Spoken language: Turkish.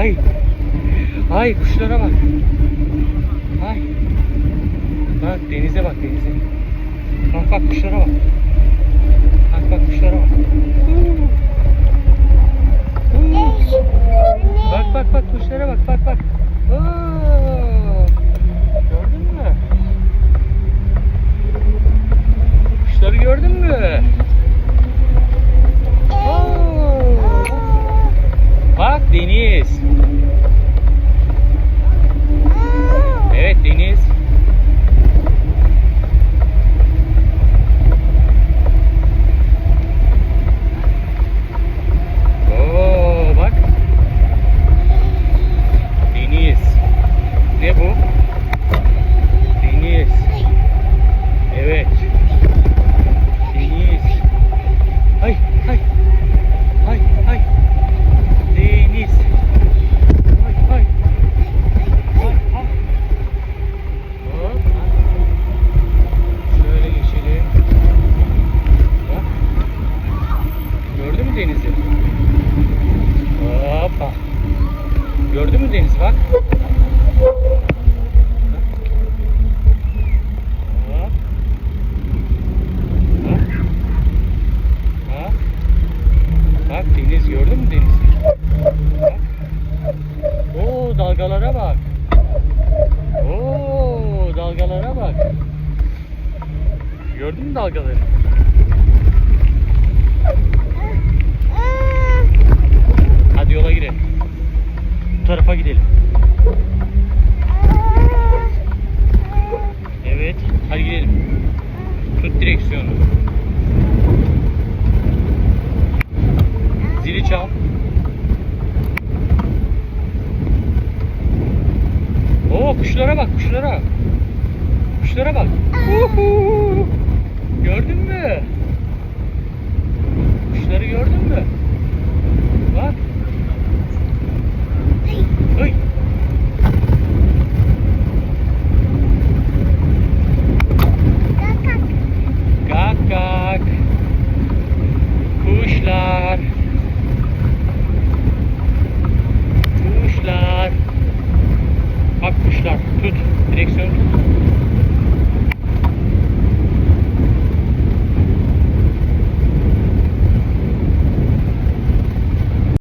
Ay kuşlara bak. Ay. Bak denize bak denize. Bak bak kuşlara bak. Bak bak kuşlara bak. Bak bak bak kuşlara bak bak bak. Oo. Gördün mü? Kuşları gördün mü? Oo. Bak deniz. Evet deniz. Oo bak. Deniz. Ne bu? Deniz. Evet. Deniz. Hay hay. Hay hay. Deniz. Hay hay. Hay hay. Hop. Şöyle geçelim. Bak. Gördün mü denizi? Hoppa. Gördün mü deniz bak. Bak. Deniz gördün mü deniz? Bak. Oo dalgalara bak. Oo dalgalara bak. Gördün mü dalgaları? Direksiyonu. Zili çal. Oo kuşlara bak, kuşlara. Kuşlara bak. Uhu. Gördün mü? Umschlag. Tut. Direktion.